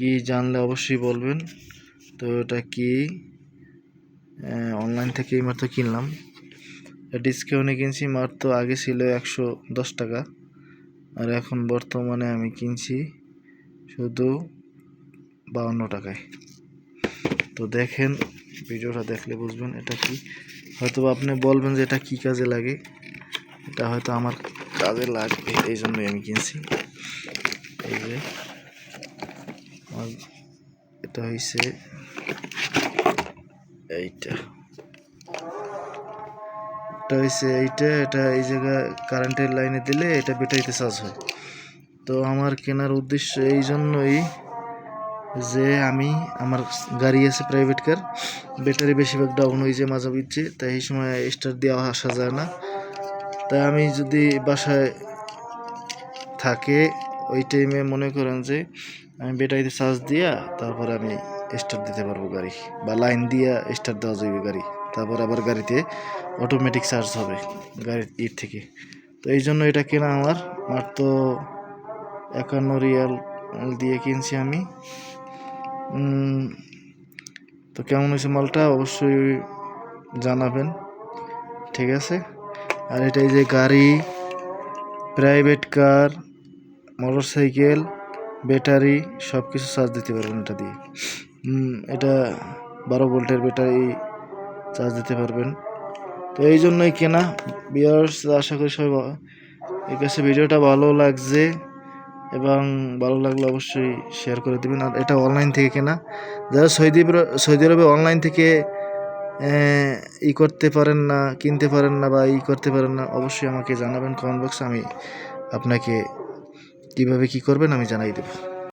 কি জানলে অবশ্যই বলবেন। তো এটা কি? অনলাইন থেকে মাত্র কিনলাম। ডিসকাউন্টে কিনছি মাত্র আগে ছিল একশো দশ টাকা। আর এখন বর্তমানে আমি কিনছি শুধু বাউন্ন টাকায়। তো দেখেন, ভিডিওটা দেখলে বুঝবেন এটা কি। হয়তো আপনি বলবেন যে এটা কি কাজে লাগে। এটা হয়তো আমার কাজে লাগবে, এই জন্যই আমি কিনছি। এই যে। এটা হয়েছে এইটা। এটা হয়েছে এইটা, এটা এই জায়গায় কারেন্টের লাইনে দিলে এটা ব্যাটারিতে চার্জ হয়। তো আমার কেনার উদ্দেশ্য এই জন্যই যে আমি আমার গাড়ি আছে প্রাইভেট কার ব্যাটারি বেশিরভাগ ডাউন হয়ে যায় মাঝে বিচ্ছে তাই এই সময় স্টার্ট দেওয়া আসা যায় না। তাই আমি যদি বাসায় থাকে, ওই টাইমে মনে করেন যে আমি ব্যাটারিতে চার্জ দিয়া তারপরে আমি স্টার্ট দিতে পারব গাড়ি বা লাইন দিয়া স্টার্ট দেওয়া যাবে গাড়ি। তারপর আবার গাড়িতে অটোমেটিক চার্জ হবে গাড়ির ইট থেকে। তো এই জন্য এটা কেনা আমার। মাত্র একান্ন রিয়াল দিয়ে কিনছি আমি। তো কেমন হয়েছে মালটা অবশ্যই জানাবেন। ঠিক আছে? আর এটা এই যে গাড়ি private car motorcycle battery সব কিছু চার্জ দিতে পারবেন এটা দিয়ে। এটা বারো ভোল্টের ব্যাটারি চার্জ দিতে পারবেন। তো এই জন্যই কেনা। বিয়ার্স আশা করি সবাই এর কাছে ভিডিওটা ভালো লাগছে এবং ভালো লাগলে অবশ্যই শেয়ার করে দেবেন। আর এটা অনলাইন থেকে কেনা। যারা সৌদি সৌদি আরবে অনলাইন থেকে ই করতে পারেন না, কিনতে পারেন না বা ই করতে পারেন না, অবশ্যই আমাকে জানাবেন। কমেন্ট বক্সে আমি আপনাকে কীভাবে কি করবেন আমি জানাই দেবো।